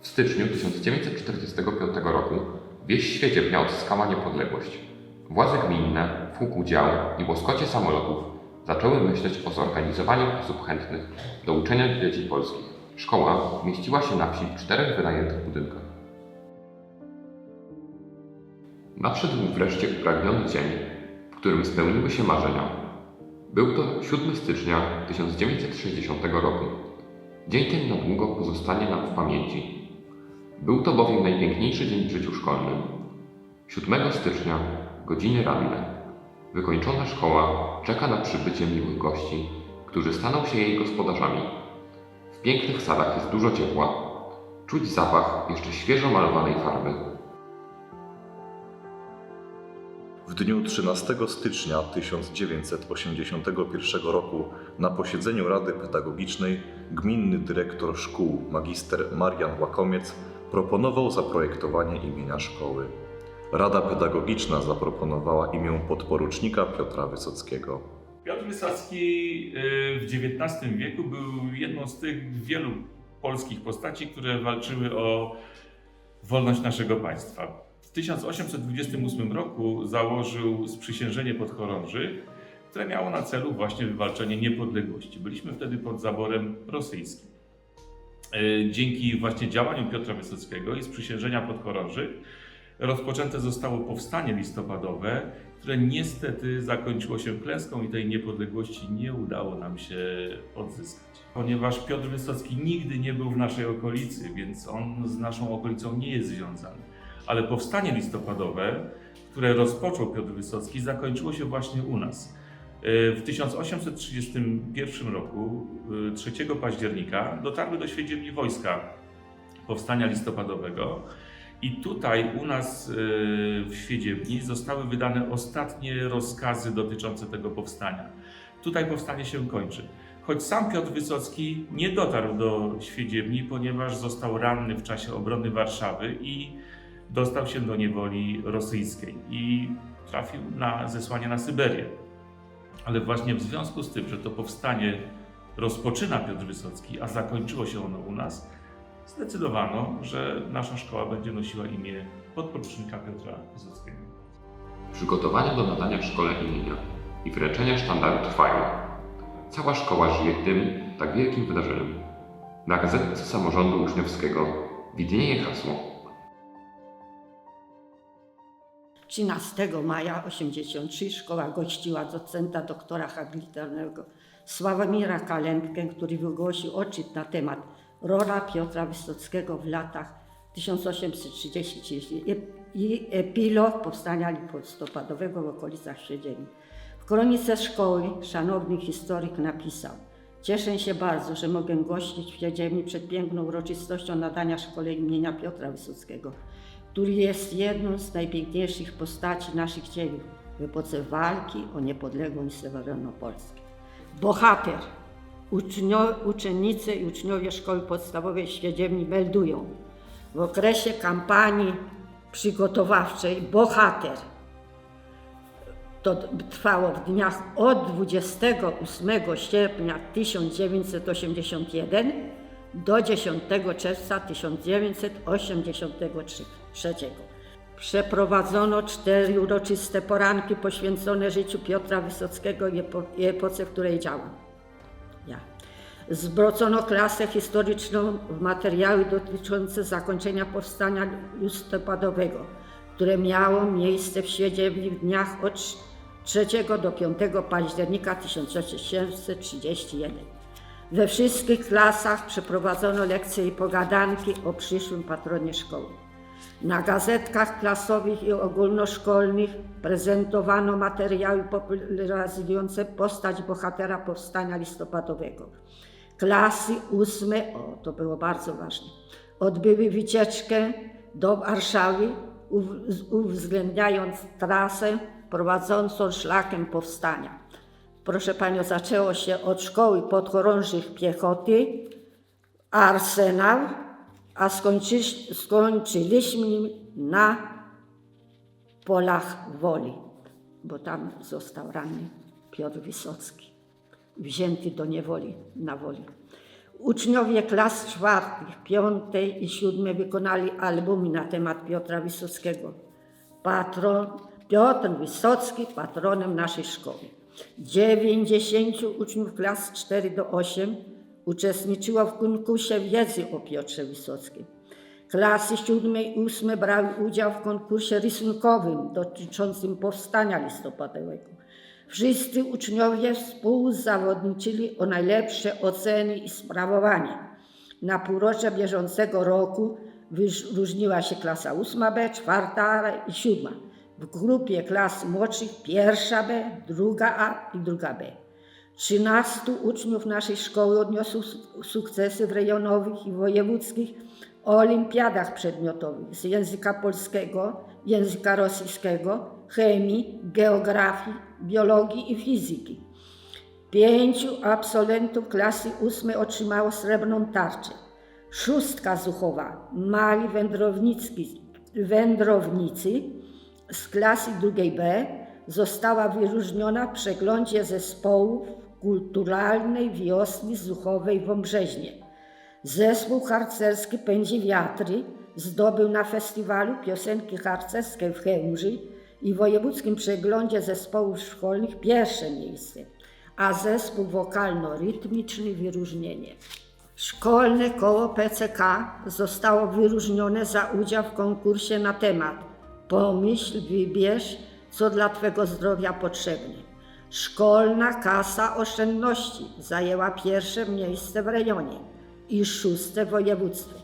W styczniu 1945 roku wieś Świedziewnia odzyskała niepodległość. Władze gminne, pułku dział i łoskocie samolotów zaczęły myśleć o zorganizowaniu osób chętnych do uczenia dzieci polskich. Szkoła mieściła się na wsi w czterech wynajętych budynkach. Nadszedł wreszcie upragniony dzień, w którym spełniły się marzenia. Był to 7 stycznia 1960 roku. Dzień ten na długo pozostanie nam w pamięci. Był to bowiem najpiękniejszy dzień w życiu szkolnym. 7 stycznia, godziny ranne. Wykończona szkoła czeka na przybycie miłych gości, którzy staną się jej gospodarzami. W pięknych salach jest dużo ciepła. Czuć zapach jeszcze świeżo malowanej farby. W dniu 13 stycznia 1981 roku na posiedzeniu Rady Pedagogicznej gminny dyrektor szkół magister Marian Łakomiec proponował zaprojektowanie imienia szkoły. Rada Pedagogiczna zaproponowała imię podporucznika Piotra Wysockiego. Piotr Wysocki y, w XIX wieku był jedną z tych wielu polskich postaci, które walczyły o wolność naszego państwa. W 1828 roku założył sprzysiężenie podchorążych, które miało na celu właśnie wywalczenie niepodległości. Byliśmy wtedy pod zaborem rosyjskim. Y, Dzięki właśnie działaniu Piotra Wysockiego i sprzysiężenia podchorążych rozpoczęte zostało powstanie listopadowe, które niestety zakończyło się klęską i tej niepodległości nie udało nam się odzyskać. Ponieważ Piotr Wysocki nigdy nie był w naszej okolicy, więc on z naszą okolicą nie jest związany. Ale powstanie listopadowe, które rozpoczął Piotr Wysocki, zakończyło się właśnie u nas. Y, W 1831 roku, y, 3 października, dotarły do Świedziemni wojska powstania listopadowego. I tutaj u nas y, w Świedziemni zostały wydane ostatnie rozkazy dotyczące tego powstania. Tutaj powstanie się kończy. Choć sam Piotr Wysocki nie dotarł do Świedziemni, ponieważ został ranny w czasie obrony Warszawy i dostał się do niewoli rosyjskiej i trafił na zesłanie na Syberię. Ale właśnie w związku z tym, że to powstanie rozpoczyna Piotr Wysocki, a zakończyło się ono u nas, zdecydowano, że nasza szkoła będzie nosiła imię podporucznika Piotra Wysockiego. Przygotowania do nadania szkole imienia i wręczenia sztandaru trwają. Cała szkoła żyje tym tak wielkim wydarzeniem. Na gazetce samorządu uczniowskiego widnieje hasło 13 maja 83 szkoła gościła docenta doktora habilitowanego Sławomira Kalętkę, który wygłosił odczyt na temat rola Piotra Wysockiego w latach 1830 i epilog powstania listopadowego w okolicach Siedzieni. W kronice szkoły szanowny historyk napisał Cieszę się bardzo, że mogę gościć w Siedzieni przed piękną uroczystością nadania szkole imienia Piotra Wysockiego który jest jedną z najpiękniejszych postaci naszych dziejów w epoce walki o niepodległą i suwerenną Polskę. Bohater. Ucznio, uczennice i uczniowie szkoły podstawowej Świedziemni meldują. W okresie kampanii przygotowawczej bohater to trwało w dniach od 28 sierpnia 1981 do 10 czerwca 1983. Przeprowadzono cztery uroczyste poranki poświęcone życiu Piotra Wysockiego i epo- i epoce, w której działał. Ja. Zbrocono klasę historyczną w materiały dotyczące zakończenia powstania listopadowego, które miało miejsce w Świedziewni w dniach od 3 do 5 października 1831. We wszystkich klasach przeprowadzono lekcje i pogadanki o przyszłym patronie szkoły. Na gazetkach klasowych i ogólnoszkolnych prezentowano materiały popularyzujące postać bohatera powstania listopadowego. Klasy ósme, o to było bardzo ważne, odbyły wycieczkę do Warszawy, uw- uwzględniając trasę prowadzącą szlakiem powstania. Proszę Panią, zaczęło się od szkoły podchorążych piechoty, arsenał, a skończy, skończyliśmy na polach woli, bo tam został ranny Piotr Wysocki, wzięty do niewoli na woli. Uczniowie klas czwartych, piątej i siódmej wykonali albumy na temat Piotra Wysockiego. Patron, Piotr Wysocki patronem naszej szkoły. 90 uczniów klas 4 do 8 uczestniczyło w konkursie wiedzy o Piotrze Wysockim. Klasy siódmej i ósmej brały udział w konkursie rysunkowym dotyczącym powstania listopadowego. Wszyscy uczniowie współzawodniczyli o najlepsze oceny i sprawowanie. Na półrocze bieżącego roku wyróżniła się klasa 8B, 4A i 7. W grupie klas młodszych pierwsza B, druga A i druga B. 13 uczniów naszej szkoły odniosło su- sukcesy w rejonowych i wojewódzkich olimpiadach przedmiotowych z języka polskiego, języka rosyjskiego, chemii, geografii, biologii i fizyki. Pięciu absolwentów klasy ósmej otrzymało srebrną tarczę. Szóstka zuchowa, mali wędrownicy z klasy drugiej B została wyróżniona w przeglądzie zespołów kulturalnej wiosny zuchowej w Ombrzeźnie. Zespół harcerski Pędzi Wiatry zdobył na festiwalu piosenki harcerskiej w Chełmży i wojewódzkim przeglądzie zespołów szkolnych pierwsze miejsce, a zespół wokalno-rytmiczny wyróżnienie. Szkolne koło PCK zostało wyróżnione za udział w konkursie na temat Pomyśl, wybierz, co dla Twego zdrowia potrzebne. Szkolna kasa oszczędności zajęła pierwsze miejsce w rejonie i szóste w województwie.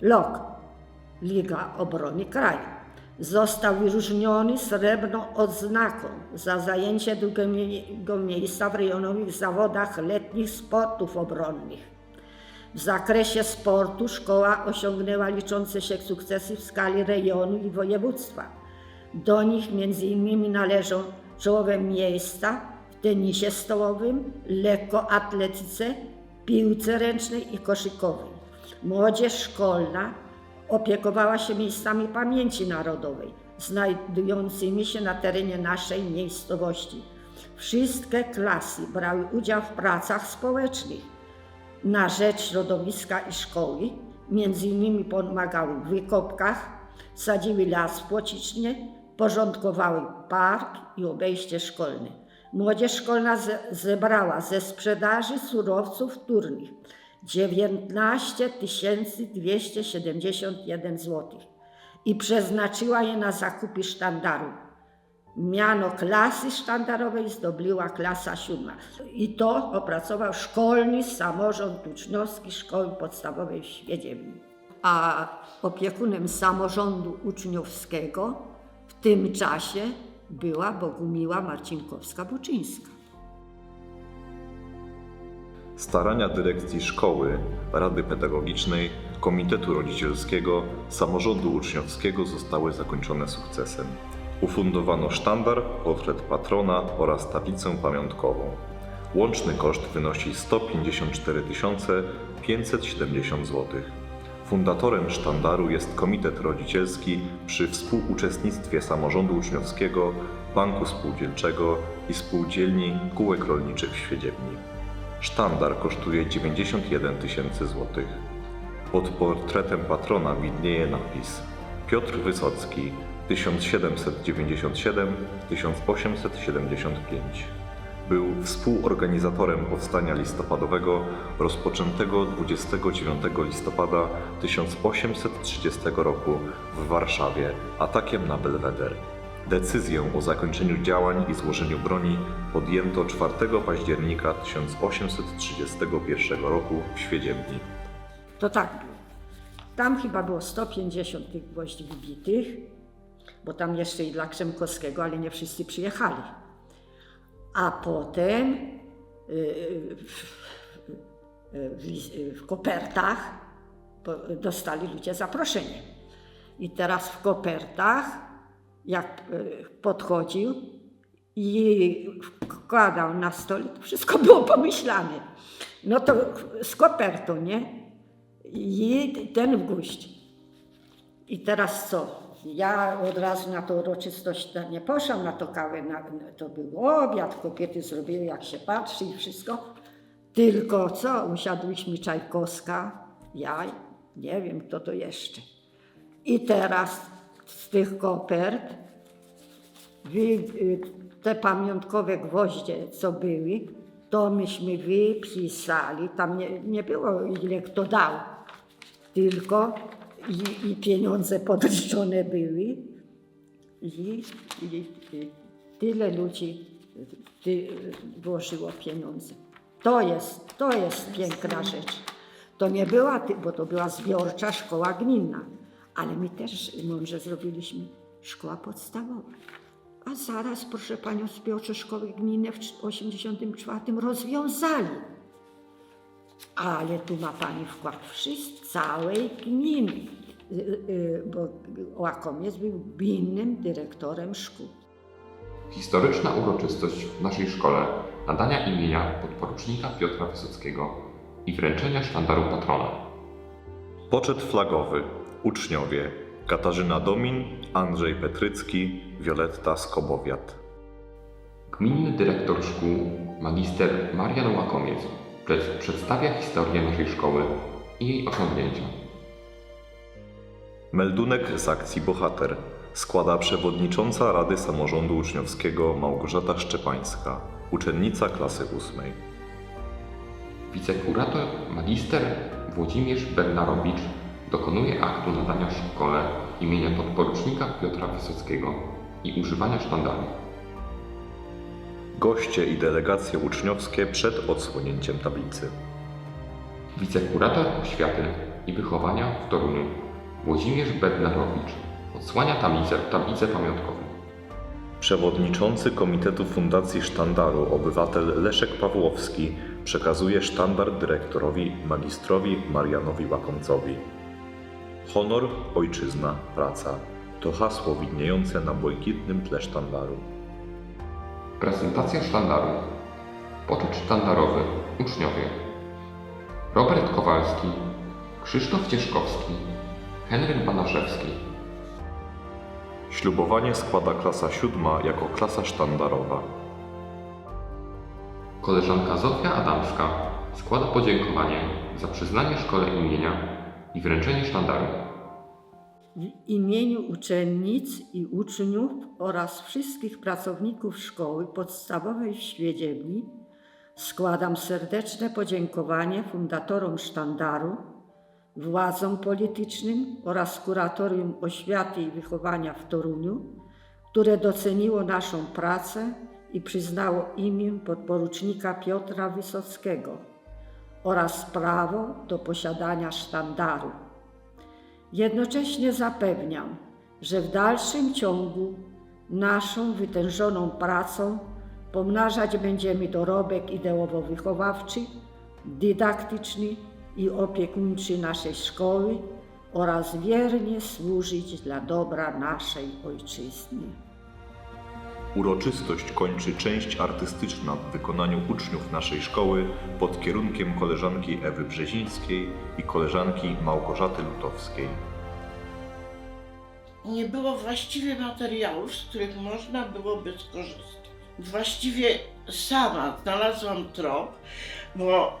LOK, Liga Obrony Kraju, został wyróżniony srebrną odznaką za zajęcie drugiego miejsca w rejonowych zawodach letnich sportów obronnych. W zakresie sportu szkoła osiągnęła liczące się sukcesy w skali rejonu i województwa. Do nich m.in. należą czołowe miejsca w tenisie stołowym, lekkoatletyce, piłce ręcznej i koszykowej. Młodzież szkolna opiekowała się miejscami pamięci narodowej, znajdującymi się na terenie naszej miejscowości. Wszystkie klasy brały udział w pracach społecznych na rzecz środowiska i szkoły. Między innymi pomagały w wykopkach, sadziły las Płocicznie, porządkowały park i obejście szkolne. Młodzież szkolna ze, zebrała ze sprzedaży surowców wtórnych 19 271 zł i przeznaczyła je na zakupy sztandaru. Miano klasy sztandarowej zdobyła klasa siódma. I to opracował szkolny samorząd uczniowski szkoły podstawowej w Świedziemni. A opiekunem samorządu uczniowskiego w tym czasie była Bogumiła Marcinkowska-Buczyńska. Starania dyrekcji szkoły, Rady Pedagogicznej, Komitetu Rodzicielskiego, Samorządu Uczniowskiego zostały zakończone sukcesem. Ufundowano sztandar, portret patrona oraz tablicę pamiątkową. Łączny koszt wynosi 154 570 zł. Fundatorem sztandaru jest Komitet Rodzicielski przy współuczestnictwie Samorządu Uczniowskiego, Banku Spółdzielczego i Spółdzielni Kółek Rolniczych w Świedziemni. Sztandar kosztuje 91 tysięcy złotych. Pod portretem patrona widnieje napis Piotr Wysocki 1797-1875. Był współorganizatorem powstania listopadowego rozpoczętego 29 listopada 1830 roku w Warszawie atakiem na Belweder. Decyzję o zakończeniu działań i złożeniu broni podjęto 4 października 1831 roku w Świedziemni. To tak było. Tam chyba było 150 tych gwoździ wbitych, bo tam jeszcze i dla Krzemkowskiego, ale nie wszyscy przyjechali. A potem w, w, lis- w kopertach dostali ludzie zaproszenie. I teraz w kopertach, jak podchodził i wkładał na stole, to wszystko było pomyślane. No to z kopertą, nie? I ten gwóźdź. I teraz co? Ja od razu na tą uroczystość nie poszłam na to kawę, na, to był obiad, kobiety zrobiły jak się patrzy i wszystko. Tylko co, usiadłyśmy Czajkowska, ja, nie wiem kto to jeszcze. I teraz z tych kopert wy, y, te pamiątkowe gwoździe, co były, to myśmy wypisali, tam nie, nie było ile kto dał, tylko i, i pieniądze podliczone były i, i, i tyle ludzi ty, włożyło pieniądze. To jest, to jest piękna rzecz. To nie była, bo to była zbiorcza szkoła gminna, ale my też mądrze zrobiliśmy szkoła podstawowa. A zaraz, proszę Panią, zbiorcze szkoły gminne w 1984 rozwiązali. Ale tu ma Pani wkład wszyscy, całej gminy, Y, y, bo Łakomiec był gminnym dyrektorem szkół. Historyczna uroczystość w naszej szkole nadania imienia podporucznika Piotra Wysockiego i wręczenia sztandaru patrona. Poczet flagowy. Uczniowie Katarzyna Domin, Andrzej Petrycki, Wioletta Skobowiat. Gminny dyrektor szkół, magister Marian Łakomiec, przedstawia historię naszej szkoły i jej osiągnięcia. Meldunek z akcji Bohater składa przewodnicząca Rady Samorządu Uczniowskiego Małgorzata Szczepańska, uczennica klasy ósmej. Wicekurator magister Włodzimierz Bernarowicz dokonuje aktu nadania szkole imienia podporucznika Piotra Wysockiego i używania sztandaru. Goście i delegacje uczniowskie przed odsłonięciem tablicy. Wicekurator oświaty i wychowania w Toruniu Włodzimierz Bernarowicz odsłania tablicę, tablicę pamiątkową. Przewodniczący Komitetu Fundacji Sztandaru obywatel Leszek Pawłowski przekazuje sztandar dyrektorowi magistrowi Marianowi Łakomcowi. Honor, ojczyzna, praca to hasło widniejące na błękitnym tle sztandaru. Prezentacja sztandaru. Poczet sztandarowy. Uczniowie. Robert Kowalski, Krzysztof Cieszkowski, Henryk Banaszewski. Ślubowanie składa klasa siódma jako klasa sztandarowa. Koleżanka Zofia Adamska składa podziękowanie za przyznanie szkole imienia i wręczenie sztandaru. W imieniu uczennic i uczniów oraz wszystkich pracowników szkoły podstawowej w Świedziebni składam serdeczne podziękowanie fundatorom sztandaru, władzom politycznym oraz kuratorium oświaty i wychowania w Toruniu, które doceniło naszą pracę i przyznało imię podporucznika Piotra Wysockiego oraz prawo do posiadania sztandaru. Jednocześnie zapewniam, że w dalszym ciągu naszą wytężoną pracą pomnażać będziemy dorobek ideowo-wychowawczy, dydaktyczny i opiekuńczy naszej szkoły oraz wiernie służyć dla dobra naszej ojczyzny. Uroczystość kończy część artystyczna w wykonaniu uczniów naszej szkoły pod kierunkiem koleżanki Ewy Brzezińskiej i koleżanki Małgorzaty Lutowskiej. nie było właściwie materiałów, z których można byłoby skorzystać. Właściwie sama znalazłam trop, bo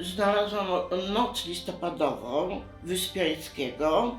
znalazłam noc listopadową Wyspiańskiego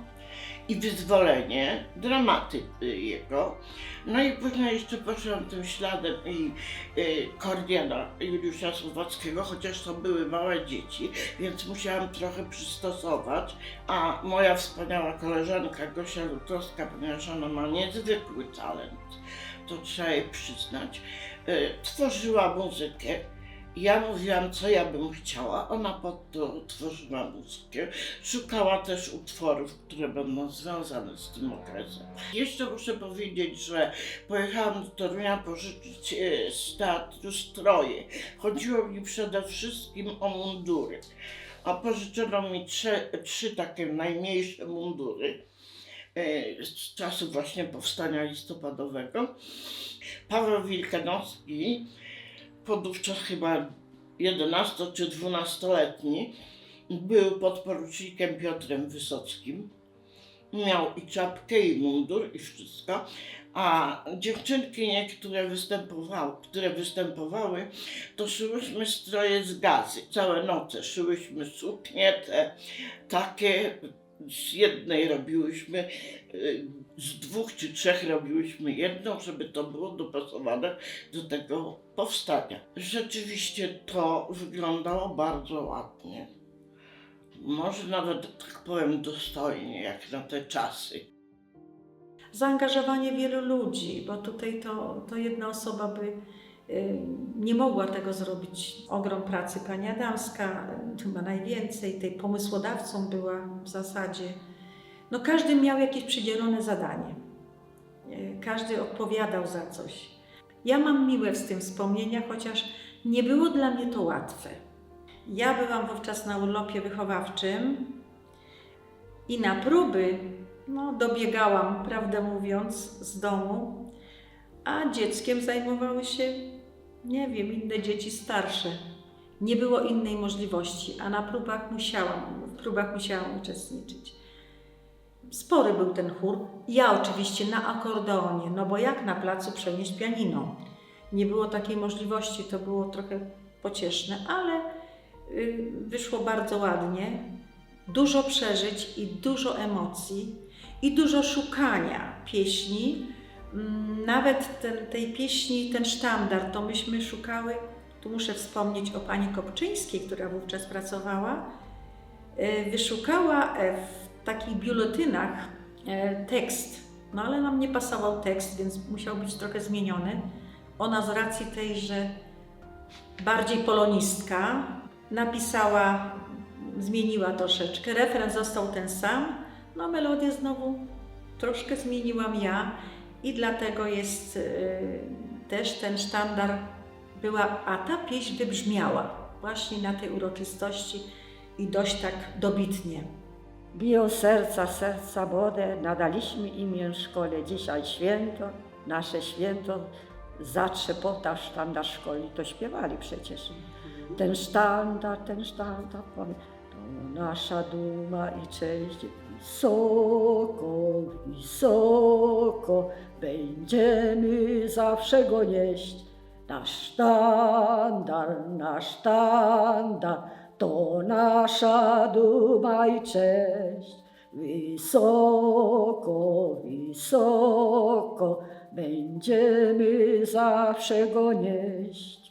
i Wyzwolenie, dramaty jego. No i później jeszcze poszłam tym śladem i y, Kordiana Juliusza Słowackiego, chociaż to były małe dzieci, więc musiałam trochę przystosować. A moja wspaniała koleżanka Gosia Lutowska, ponieważ ona ma niezwykły talent, to trzeba jej przyznać, y, tworzyła muzykę. Ja mówiłam, co ja bym chciała. Ona pod to tworzyła muzykę. Szukała też utworów, które będą związane z tym okresem. Jeszcze muszę powiedzieć, że pojechałam do Torunia pożyczyć e, z teatru stroje. Chodziło mi przede wszystkim o mundury. A pożyczono mi trzy, trzy takie najmniejsze mundury e, z czasu właśnie powstania listopadowego. Paweł Wilkanowski, podówczas chyba 11 czy 12-letni, był podporucznikiem Piotrem Wysockim. Miał i czapkę, i mundur, i wszystko, A dziewczynki niektóre występowały, które występowały, to szyłyśmy stroje z gazy. Całe noce szyłyśmy suknie te takie, z jednej robiłyśmy, y, z dwóch czy trzech robiłyśmy jedną, żeby to było dopasowane do tego powstania. Rzeczywiście to wyglądało bardzo ładnie. Może nawet, tak powiem, dostojnie, jak na te czasy. zaangażowanie wielu ludzi, bo tutaj to, to jedna osoba by y, nie mogła tego zrobić. Ogrom pracy pani Adamska, chyba najwięcej, tej pomysłodawcą była w zasadzie. No każdy miał jakieś przydzielone zadanie. Y, Każdy odpowiadał za coś. Ja mam miłe z tym wspomnienia, chociaż nie było dla mnie to łatwe. Ja byłam wówczas na urlopie wychowawczym i na próby no, dobiegałam, prawdę mówiąc, z domu, a dzieckiem zajmowały się, nie wiem, inne dzieci starsze. Nie było innej możliwości, a na próbach musiałam, w próbach musiałam uczestniczyć. Spory był ten chór. Ja oczywiście na akordeonie, no bo jak na placu przenieść pianino? Nie było takiej możliwości, to było trochę pocieszne, ale y, wyszło bardzo ładnie. Dużo przeżyć i dużo emocji i dużo szukania pieśni. Mm, Nawet ten, tej pieśni, ten sztandar, to myśmy szukały, tu muszę wspomnieć o pani Kopczyńskiej, która wówczas pracowała, e, wyszukała e, w takich biuletynach e, tekst, no ale nam nie pasował tekst, więc musiał być trochę zmieniony. Ona z racji tej, że bardziej polonistka, napisała, zmieniła troszeczkę, refren został ten sam, no melodię znowu troszkę zmieniłam ja i dlatego jest y, też ten sztandar była, a ta pieśń wybrzmiała właśnie na tej uroczystości i dość tak dobitnie. Biją serca, serca młode, nadaliśmy imię szkole. Dzisiaj święto, nasze święto, zatrzepota sztandar szkoli. To śpiewali przecież. Ten sztandar, ten sztandar, to nasza duma i cześć. Wysoko, wysoko, będziemy zawsze go nieść. Nasz sztandar, nasz sztandar, to nasza duma i cześć. Wysoko, wysoko, będziemy zawsze go nieść.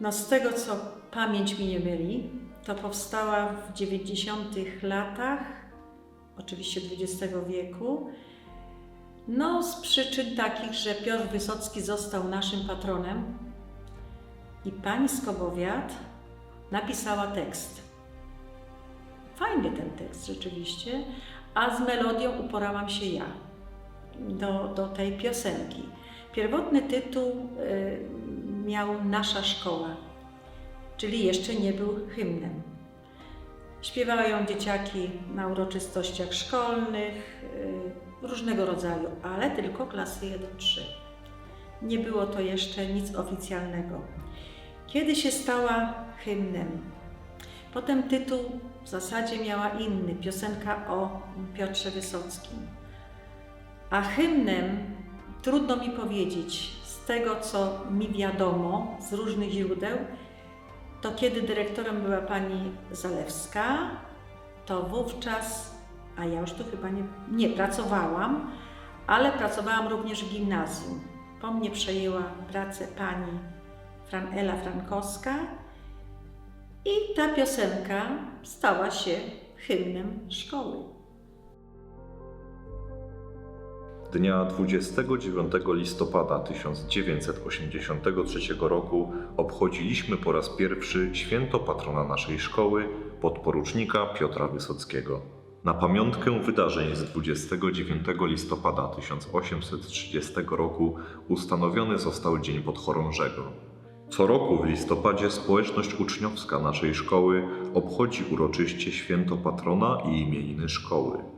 No z tego, co pamięć mi nie myli, to powstała w 90 latach, oczywiście XX wieku, no z przyczyn takich, że Piotr Wysocki został naszym patronem i pani Skobowiat napisała tekst. Fajny ten tekst rzeczywiście, a z melodią uporałam się ja do, do tej piosenki. Pierwotny tytuł y, miał Nasza Szkoła, czyli jeszcze nie był hymnem. Śpiewały ją dzieciaki na uroczystościach szkolnych, y, różnego rodzaju, ale tylko klasy 1-3. Nie było to jeszcze nic oficjalnego. Kiedy się stała hymnem? Potem tytuł w zasadzie miała inny, piosenka o Piotrze Wysockim. A hymnem trudno mi powiedzieć, z tego co mi wiadomo z różnych źródeł, to kiedy dyrektorem była pani Zalewska, to wówczas, a ja już tu chyba nie, nie pracowałam, ale pracowałam również w gimnazjum. Po mnie przejęła pracę pani Fran Ela Frankowska i ta piosenka stała się hymnem szkoły. Dnia 29 listopada 1983 roku obchodziliśmy po raz pierwszy święto patrona naszej szkoły, podporucznika Piotra Wysockiego. Na pamiątkę wydarzeń z 29 listopada 1830 roku ustanowiony został Dzień Podchorążego. Co roku w listopadzie społeczność uczniowska naszej szkoły obchodzi uroczyście święto patrona i imieniny szkoły.